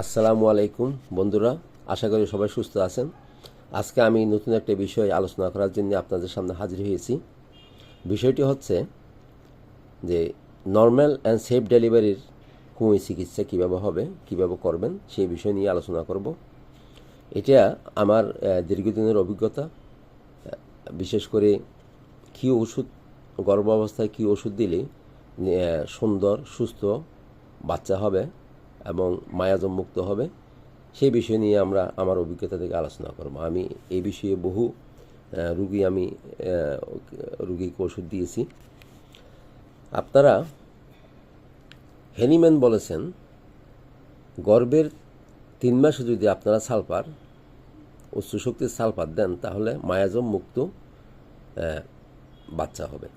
আসসালামু আলাইকুম, বন্ধুরা। আশা করি সবাই সুস্থ আছেন। আজকে আমি নতুন একটা বিষয় আলোচনা করার জন্য আপনাদের সামনে হাজির হয়েছি। বিষয়টি হচ্ছে যে নর্মাল অ্যান্ড সেফ ডেলিভারির কুমির চিকিৎসা কীভাবে হবে, কীভাবে করবেন, সেই বিষয় নিয়ে আলোচনা করব। এটা আমার দীর্ঘদিনের অভিজ্ঞতা বিশেষ করে কী ওষুধ, গর্ভাবস্থায় কী ওষুধ দিলে সুন্দর, সুস্থ বাচ্চা হবে এবং মায়াজম মুক্ত হবে। সেই বিষয় নিয়ে আমরা আমার অভিজ্ঞতা থেকে আলোচনা করব। আমি এই বিষয়ে বহু রুগী আমি রুগীকে ওষুধ দিয়েছি। আপনারা হেনিম্যান বলেছেন, গর্ভের তিন মাসে যদি আপনারা সালফার উচ্চ শক্তির সালফার দেন, তাহলে মায়াজম মুক্ত বাচ্চা হবে।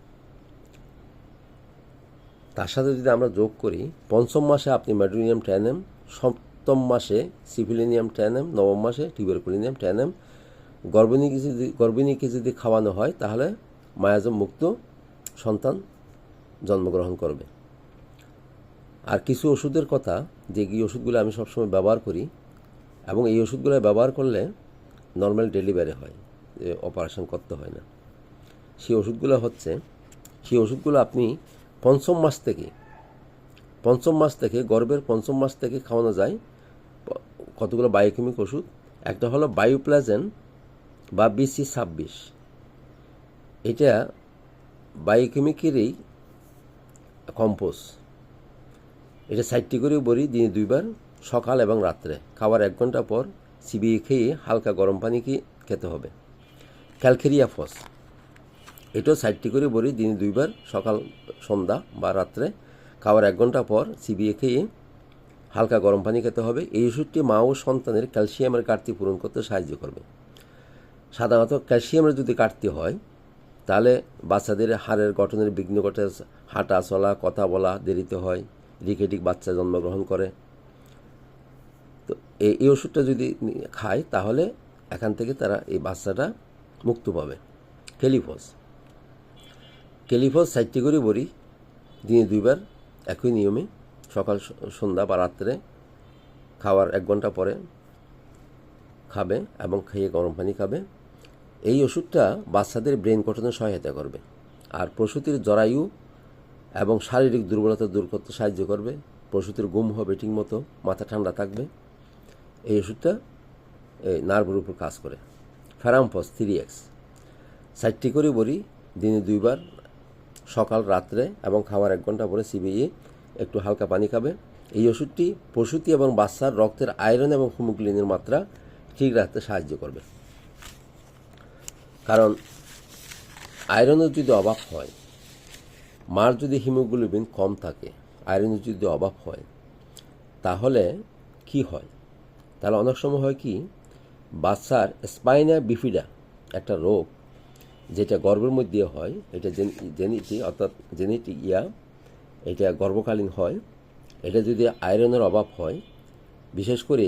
তার সাথে যদি আমরা যোগ করি, পঞ্চম মাসে আপনি ম্যাড্রিনিয়াম ট্যানেম, সপ্তম মাসে সিভিলিনিয়াম ট্যানেম, নবম মাসে টিউবারকুলিনিয়াম ট্যানেম। গর্ভিণীকে যদি গর্ভিণীকে যদি খাওয়ানো হয়, তাহলে মায়াজম মুক্ত সন্তান জন্মগ্রহণ করবে। আর কিছু ওষুধের কথা, যে কি ওষুধগুলো আমি সবসময় ব্যবহার করি, এবং এই ওষুধগুলো ব্যবহার করলে নর্মাল ডেলিভারি হয় অপারেশন করতে হয় না। সেই ওষুধগুলো হচ্ছে, সেই ওষুধগুলো আপনি পঞ্চম মাস থেকে, পঞ্চম মাস থেকে, গর্ভের পঞ্চম মাস থেকে খাওয়ানো যায়। কতগুলো বায়োকেমিক ওষুধ? একটা হলো বায়োপ্লাজেন বা বিসি ছাব্বিশ। এটা বায়োকেমিকেরই কম্পোজ এটা সাইডটি করে বড়ি দিনে দুইবার, সকাল এবং রাত্রে। খাওয়ার এক ঘণ্টা পর চিবিয়ে খেয়ে হালকা গরম পানি খেতে হবে। Calcarea phos. এটাও সাইডটি করে বড়ি দিনে দুইবার সকাল, সন্ধ্যা বা রাত্রে খাওয়ার এক ঘণ্টা পর চিবিয়ে খেয়ে হালকা গরম পানি খেতে হবে। এই ওষুধটি মা ও সন্তানের ক্যালসিয়ামের ঘাটতি পূরণ করতে সাহায্য করবে। সাধারণত ক্যালসিয়ামের যদি ঘাটতি হয়, তাহলে বাচ্চাদের হাড়ের গঠনের বিঘ্ন ঘটে, হাঁটা চলা, কথা বলা দেরিতে হয় রিকেটিক বাচ্চা জন্মগ্রহণ করে। তো এই ওষুধটা যদি খায়, তাহলে এখান থেকে তারা এই বাচ্চাটা মুক্ত পাবে। কেলিফস কেলিফস সাইটটি করে বড়ি, দিনে দুইবার, একই নিয়মে, সকাল সন্ধ্যা বা রাত্রে খাওয়ার এক ঘণ্টা পরে খাবে এবং খেয়ে গরম পানি খাবে। এই ওষুধটা বাচ্চাদের ব্রেন গঠনে সহায়তা করবে আর প্রসূতির জরায়ু এবং শারীরিক দুর্বলতা দূর করতে সাহায্য করবে। প্রসূতির গুম হবে ঠিক মতো, মাথা ঠান্ডা থাকবে। এই ওষুধটা, এই নার্ভের উপর কাজ করে। ফেরামফস থ্রি এক্স। সাইটটি করে বড়ি, দিনে দুইবার সকাল, রাত্রে এবং খাওয়ার এক ঘণ্টা পরে চিবিয়ে একটু হালকা পানি খাবে। এই ওষুধটি প্রসূতি এবং বাচ্চার রক্তের আয়রন এবং হিমোগ্লোবিনের মাত্রা ঠিক রাখতে সাহায্য করবে। কারণ আয়রনের যদি অভাব হয়, মার যদি হিমোগ্লোবিন কম থাকে, আয়রনের যদি অভাব হয়, তাহলে কি হয়? তাহলে অনেক সময় হয় কি, বাচ্চার স্পাইনা বিফিডা, একটা রোগ যেটা গর্ভের মধ্যে হয়, এটা জেনিটি অর্থাৎ জেনেটিক ইয়া, এটা গর্ভকালীন হয়। এটা যদি আয়রনের অভাব হয়, বিশেষ করে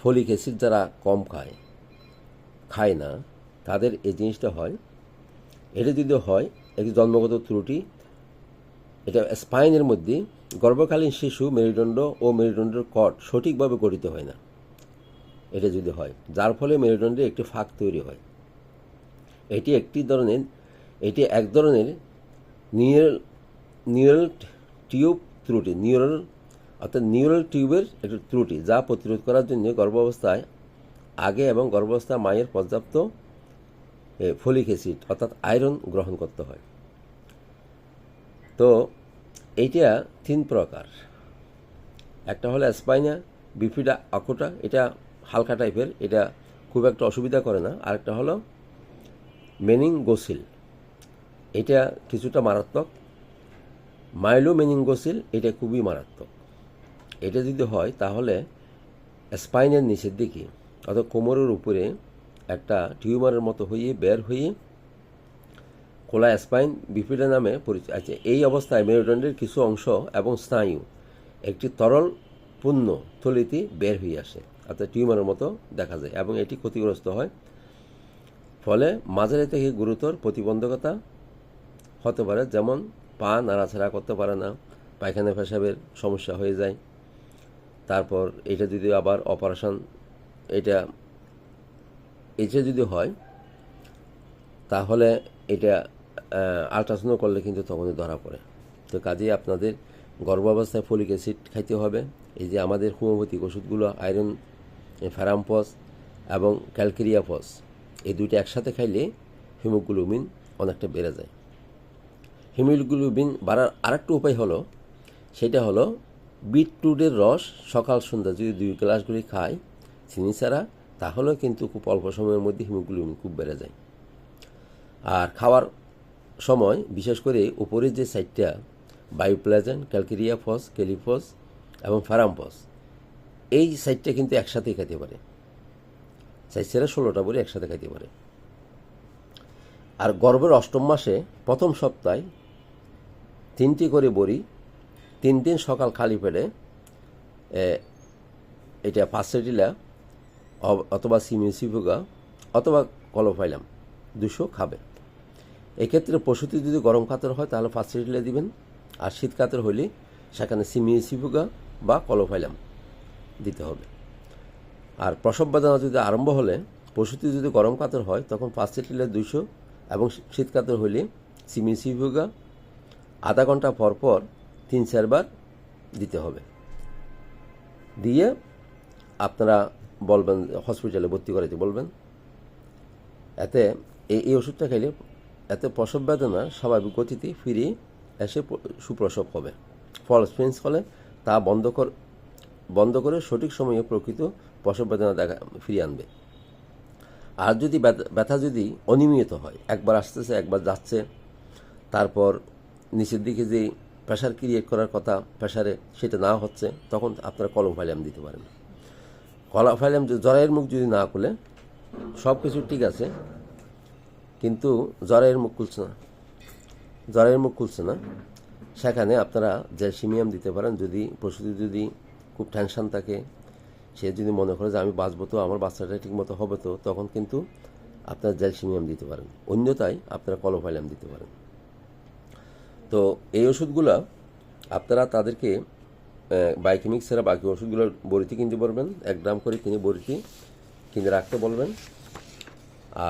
ফলিক অ্যাসিড যারা কম খায় খায় না, তাদের এই জিনিসটা হয়। এটা যদি হয়, একটি জন্মগত ত্রুটি, এটা স্পাইনের মধ্যে গর্ভকালীন শিশু মেরুদণ্ড ও মেরুদণ্ডের কট সঠিকভাবে গঠিত হয় না। এটা যদি হয়, যার ফলে মেরুদণ্ডে একটি ফাঁক তৈরি হয়। এটি একটি ধরনের, এটি এক ধরনের নিউরাল নিউরাল টিউব ত্রুটি, নিউরাল, অর্থাৎ নিউরাল টিউবের একটি ত্রুটি যা প্রতিরোধ করার জন্য গর্ভাবস্থায় আগে এবং গর্ভাবস্থায় মায়ের পর্যাপ্ত ফলিক অ্যাসিড, অর্থাৎ আয়রন গ্রহণ করতে হয়। তো, এইটা তিন প্রকার। একটা হলো স্পাইনা বিফিডা আকুটা এটা হালকা টাইপের, এটা খুব একটা অসুবিধা করে না। আরেকটা হলো মেনিনগোসিল এটা কিছুটা মারাত্মক। মাইলো মেনিনগোসিল এটা খুবই মারাত্মক। এটা যদি হয় তাহলে স্পাইনের নিচের দিকে অর্থাৎ কোমরের উপরে একটা টিউমারের মতো হয়ে বের হয়ে কোলা স্পাইন বিপিডা নামে পরিচয় আছে এই অবস্থায় মেরুদণ্ডের কিছু অংশ এবং স্নায়ু একটি তরল পূর্ণ থলিতে বের হয়ে আসে। অর্থাৎ টিউমারের মতো দেখা যায় এবং এটি ক্ষতিগ্রস্ত হয়। ফলে মাঝারি থেকে গুরুতর প্রতিবন্ধকতা হতে পারে, যেমন পা নাড়াছাড়া করতে পারে না, পায়খানা পেশাবের সমস্যা হয়ে যায়। তারপর এটা যদি আবার অপারেশন, এটা এটা যদি হয়, তাহলে এটা আলট্রাসাউন্ড করলে কিন্তু তখনই ধরা পড়ে। তো কাজেই আপনাদের গর্ভাবস্থায় ফলিক অ্যাসিড খাইতে হবে। এই যে আমাদের হোমিওপ্যাথিক ওষুধগুলো, আয়রন, ফ্যারামপস এবং ক্যালকেরিয়াপস এই দুইটা একসাথে খাইলে হিমোগ্লোবিন অনেকটা বেড়ে যায়। হিমোগ্লোবিন বাড়ার আরেকটা উপায় হলো, সেটা হলো বিটরুটের রস সকাল সন্ধ্যা যদি দুই গ্লাস করে খায় চিনি ছাড়া, তাহলেও কিন্তু খুব অল্প সময়ের মধ্যে হিমোগ্লোবিন খুব বেড়ে যায়। আর খাওয়ার সময় বিশেষ করে উপরের যে সাইডটা, বায়োপ্লাজেন, ক্যালকেরিয়া ফস কেলিফস এবং ফারামফস এই সাইডটা কিন্তু একসাথেই খেতে পারে। ছেড়ে ষোলোটা বড়ি একসাথে খাইতে পারে। আর গর্ভের অষ্টম মাসে প্রথম সপ্তাহে তিনটি করে বড়ি, তিন দিন সকাল খালি পেটে এটা পাঁচশোটিলা অথবা সিমিউসিফুগা অথবা কলোফাইলাম, দুশো খাবে। এক্ষেত্রে পশুটি যদি গরম কাতর হয়, তাহলে লিটার দিবেন। আর শীত কাতর হলে সেখানে সিমিউসিফুগা বা কলোফাইলাম দিতে হবে। আর প্রসব বেদনা যদি আরম্ভ হলে পশুটি যদি গরম কাতর হয়, তখন পাঁচ লিটার দুইশো এবং শীত কাতর হলে সিমিউসিফুগা আধা ঘণ্টা পর পর তিন চারবার দিতে হবে। দিয়ে আপনারা বলবেন, হসপিটালে ভর্তি করাইতে বলবেন। এতে এই এই ওষুধটা খেলে এতে প্রসব বেদনা স্বাভাবিক গতিতে ফিরে এসে সুপ্রসব হবে। ফল স্পেন্স হলে তা বন্ধ কর, বন্ধ করে সঠিক সময়ে প্রকৃত প্রসব বেদনা দেখা ফিরিয়ে আনবে। আর যদি ব্যথা- যদি অনিয়মিত হয়, একবার আসতেছে, একবার যাচ্ছে, তারপর নিচের দিকে যে প্রেশার ক্রিয়েট করার কথা প্রেশারে সেটা না হচ্ছে, তখন আপনারা কলম ফাইলাম দিতে পারেন। কলা, ফাইলাম জ্বরের মুখ যদি না খুলে সব কিছু ঠিক আছে, কিন্তু জ্বরের মুখ খুলছে না। জ্বরের মুখ খুলছে না, সেখানে আপনারা জ্যালসিমিয়াম দিতে পারেন, যদি প্রসূতি যদি খুব টেনশন থাকে সে যদি মনে করে যে আমি বাঁচবো তো, আমার বাচ্চাটা ঠিকমতো হবে তো, তখন কিন্তু আপনারা জ্যালসিমিয়াম দিতে পারেন। অন্যতায় আপনারা কলোফাইলাম দিতে পারেন। তো এই ওষুধগুলো আপনারা তাদেরকে বায়োকেমিক ছাড়া বাকি ওষুধগুলো বড়িতে কিনতে পারবেন। এক গ্রাম করে কিনে বড়িতে কিনে রাখতে বলবেন।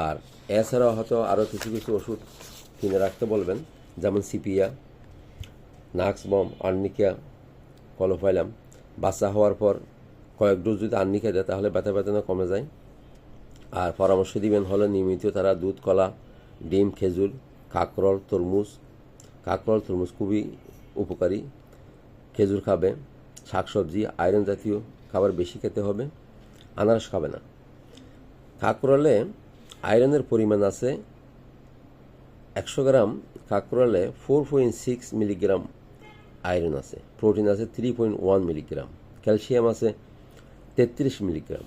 আর এছাড়াও হয়তো আরও কিছু কিছু ওষুধ কিনে রাখতে বলবেন। যেমন Sepia, Nux Vom Arnica Caulophyllum. বাচ্চা হওয়ার পর কয়েক ডোজ যদি আর্নিকা দেয়, তাহলে ব্যথা বেদনা কমে যায়। আর পরামর্শ দিবেন হলে নিয়মিত তারা দুধ, কলা, ডিম, খেজুর, কাকরল, তরমুজ। কাকরল, তরমুজ খুবই উপকারী। খেজুর খাবে, শাকসবজি, আয়রন জাতীয় খাবার বেশি খেতে হবে, আনারস খাবে না। কাকরলে আয়রনের পরিমাণ আছে একশো gram, কাকরলে four point six milligram iron আছে, প্রোটিন আছে three point one milligram, calcium আছে তেত্রিশ মিলিগ্রাম।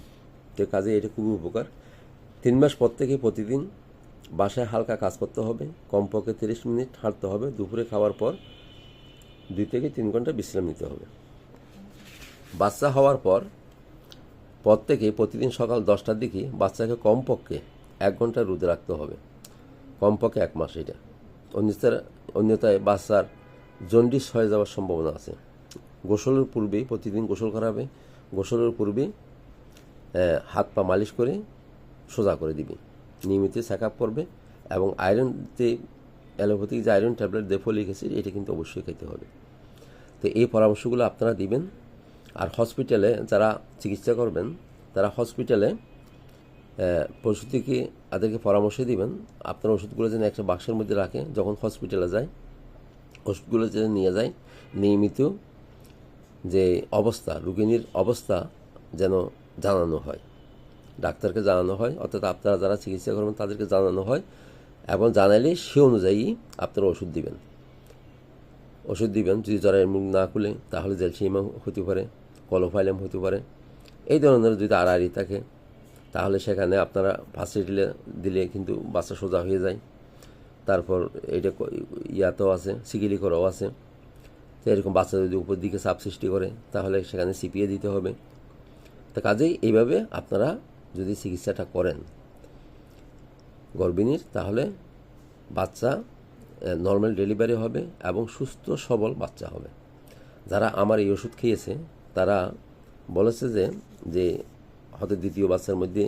তো কাজে এটা খুবই উপকার। তিন মাস পর থেকে প্রতিদিন বাসায় হালকা কাজ করতে হবে, কমপক্ষে তিরিশ মিনিট হাঁটতে হবে, দুপুরে খাওয়ার পর দুই থেকে তিন ঘণ্টা বিশ্রাম নিতে হবে। বাচ্চা হওয়ার পর পর থেকে প্রতিদিন সকাল দশটার দিকে বাচ্চাকে কমপক্ষে এক ঘণ্টা রোদে রাখতে হবে। কমপক্ষে এক মাস এটা। অন্যতায় অন্যতায় বাচ্চার জন্ডিস হয়ে যাওয়ার সম্ভাবনা আছে। গোসলের পূর্বেই প্রতিদিন গোসল করাবে গোসলের পূর্বে হাত পা মালিশ করে সোজা করে দিবে। নিয়মিত চেক আপ করবে এবং আয়রন যে অ্যালোপ্যাথিক যে আয়রন ট্যাবলেট দেফো লিখেছে, এটা কিন্তু অবশ্যই খেতে হবে। তো এই পরামর্শগুলো আপনারা দিবেন। আর হসপিটালে যারা চিকিৎসা করবেন, তারা হসপিটালে প্রসূতিকে তাদেরকে পরামর্শ দিবেন। আপনার ওষুধগুলো যেন একটা বাক্সের মধ্যে রাখে। যখন হসপিটালে যায়, ওষুধগুলো যেন নিয়ে যায়, নিয়মিত যে অবস্থা, রুগিনীর অবস্থা যেন জানানো হয়। ডাক্তারকে জানানো হয়, অর্থাৎ আপনারা যারা চিকিৎসা করবেন তাদেরকে জানানো হয় এবং জানাইলে সে অনুযায়ী আপনারা ওষুধ দিবেন। ওষুধ দিবেন, যদি জ্বরের মুখ না খুলে, তাহলে জেলসিমা হতে পারে কলোফাইলাম হতে পারে। এই ধরনের যদি আড়াআড়ি থাকে, তাহলে সেখানে আপনারা ফার্স্ট দিলে কিন্তু বাচ্চা সোজা হয়ে যায়। তারপর এটা ইয়াতেও আছে, সিকিলিকরও আছে। তো এরকম বাচ্চা যদি উপর দিকে চাপ সৃষ্টি করে, তাহলে সেখানে সিপিএ দিতে হবে। তো কাজেই এইভাবে আপনারা যদি চিকিৎসাটা করেন গর্ভিণীর, তাহলে বাচ্চা নর্মাল ডেলিভারি হবে এবং সুস্থ, সবল বাচ্চা হবে। যারা আমার এই ওষুধ খেয়েছে, তারা বলেছে যে যে হয়তো দ্বিতীয় বাচ্চার মধ্যে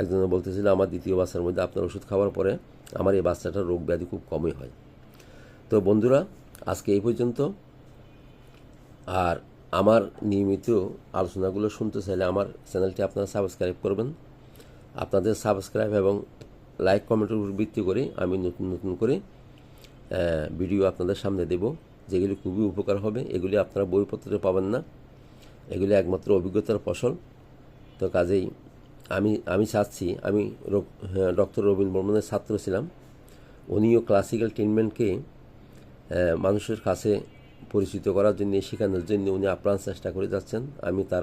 একজন বলতেছিল, আমার দ্বিতীয় বাচ্চার মধ্যে আপনার ওষুধ খাওয়ার পরে আমার এই বাচ্চাটার রোগ ব্যাধি খুব কমই হয়। তো বন্ধুরা, আজকে এই পর্যন্ত। আর আমার নিয়মিত আলোচনাগুলো শুনতে চাইলে আমার চ্যানেলটি আপনারা সাবস্ক্রাইব করবেন। আপনাদের সাবস্ক্রাইব এবং লাইক কমেন্টের উপর ভিত্তি করে আমি নতুন নতুন করে ভিডিও আপনাদের সামনে দেব। যেগুলি খুবই উপকার হবে, এগুলি আপনারা বইপত্রে পাবেন না। এগুলি একমাত্র অভিজ্ঞতার ফসল। তো কাজেই আমি আমি চাচ্ছি, আমি ডক্টর রবীন্দ্র বর্মনের ছাত্র ছিলাম। উনিও ক্লাসিক্যাল ট্রিটমেন্টকে মানুষের কাছে পরিচিত করার জন্য, শেখানোর জন্য উনি আপ্রাণ চেষ্টা করে যাচ্ছেন। আমি তার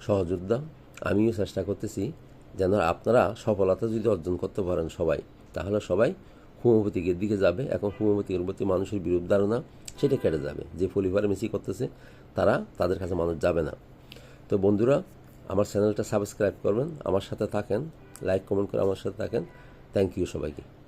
সহযোদ্ধা। আমিও চেষ্টা করতেছি যেন আপনারা সফলতা যদি অর্জন করতে পারেন সবাই, তাহলে সবাই হোমিওপ্যাথিকের দিকে যাবে। এখন হোমিওপ্যাথিকের প্রতি মানুষের বিরূপ ধারণা, সেটা কেটে যাবে। যে ফলিফার্মেসি করতেছে, তারা তাদের কাছে মানুষ যাবে না। তো বন্ধুরা, আমার চ্যানেলটা সাবস্ক্রাইব করবেন, আমার সাথে থাকেন, লাইক, কমেন্ট করে আমার সাথে থাকেন। থ্যাংক ইউ সবাইকে।